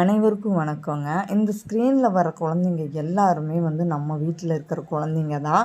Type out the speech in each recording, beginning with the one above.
அனைவருக்கும் வணக்கங்க. இந்த ஸ்க்ரீனில் வர குழந்தைங்க எல்லாருமே வந்து நம்ம வீட்டில் இருக்கிற குழந்தைங்க தான்.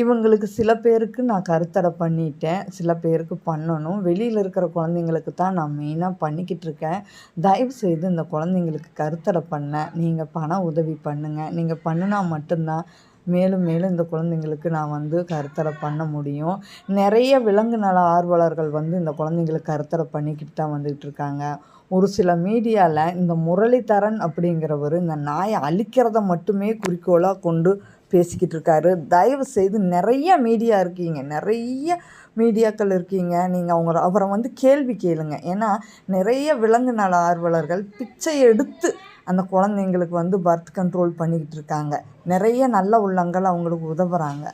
இவங்களுக்கு சில பேருக்கு நான் கருத்தடை பண்ணிட்டேன். சில பேருக்கு பண்ணணும். வெளியில் இருக்கிற குழந்தைங்களுக்கு தான் நான் மெயினாக பண்ணிக்கிட்டு இருக்கேன். தயவு செய்து இந்த குழந்தைங்களுக்கு கருத்தடை பண்ண. நீங்கள் பண உதவி பண்ணுங்கள் நீங்கள் பண்ணினா மட்டும்தான் மேலும் மேலும் இந்த குழந்தைங்களுக்கு நான் வந்து கருத்தடை பண்ண முடியும். நிறைய விலங்கு நல ஆர்வலர்கள் வந்து இந்த குழந்தைங்களுக்கு கருத்தடை பண்ணிக்கிட்டு தான் வந்துக்கிட்டு இருக்காங்க. ஒரு சில மீடியாவில் இந்த முரளிதரன் அப்படிங்கிறவர் இந்த நாயை அழிக்கிறத மட்டுமே குறிக்கோளாக கொண்டு பேசிக்கிட்டு இருக்காரு. தயவு செய்து நிறைய மீடியா இருக்கீங்க. நிறைய மீடியாக்கள் இருக்கீங்க. நீங்கள் அவங்க அவரை வந்து கேள்வி கேளுங்க. ஏன்னா நிறைய விலங்கு நல ஆர்வலர்கள் பிச்சை எடுத்து அந்த குழந்தைங்களுக்கு வந்து பர்த் கண்ட்ரோல் பண்ணிக்கிட்டு இருக்காங்க. நிறைய நல்ல உள்ளங்கள் அவங்களுக்கு உதவுறாங்க.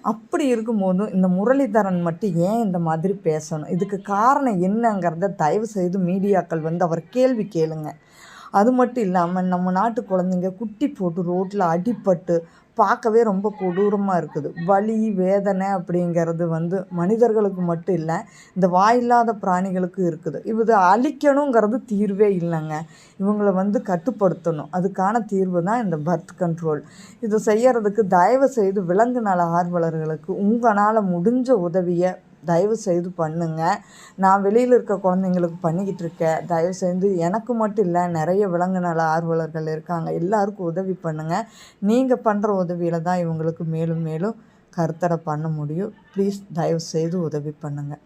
அப்படி இருக்கும்போது இந்த முரளிதரன் மட்டும் ஏன் இந்த மாதிரி பேசணும்? இதுக்கு காரணம் என்னங்கிறத தயவு செய்து மீடியாக்கள் வந்து அவர் கேள்வி கேளுங்க. அது மட்டும் இல்லாமல் நம்ம நாட்டு குழந்தைங்க குட்டி போட்டு ரோட்டில் அடிப்பட்டு பார்க்கவே ரொம்ப கொடூரமாக இருக்குது. வலி வேதனை அப்படிங்கிறது வந்து மனிதர்களுக்கு மட்டும் இல்லை இந்த வாயில்லாத பிராணிகளுக்கும் இருக்குது. இது அழிக்கணுங்கிறது தீர்வே இல்லைங்க. இவங்களை வந்து கட்டுப்படுத்தணும். அதுக்கான தீர்வு தான் இந்த பர்த் கண்ட்ரோல். இது செய்கிறதுக்கு தயவு செய்து விலங்கு நல ஆர்வலர்களுக்கு உங்களால் முடிஞ்ச உதவியை தயவு செய்து பண்ணுங்கள் நான் வெளியில் இருக்க குழந்தைங்களுக்கு பண்ணிக்கிட்டு இருக்கேன். தயவு செய்து எனக்கு மட்டும் இல்லை நிறைய விலங்கு நல ஆர்வலர்கள் இருக்காங்க. எல்லாருக்கும் உதவி பண்ணுங்கள் நீங்கள் பண்ணுற உதவியில் தான் இவங்களுக்கு மேலும் மேலும் கருத்தடை பண்ண முடியும். ப்ளீஸ் தயவு செய்து உதவி பண்ணுங்கள்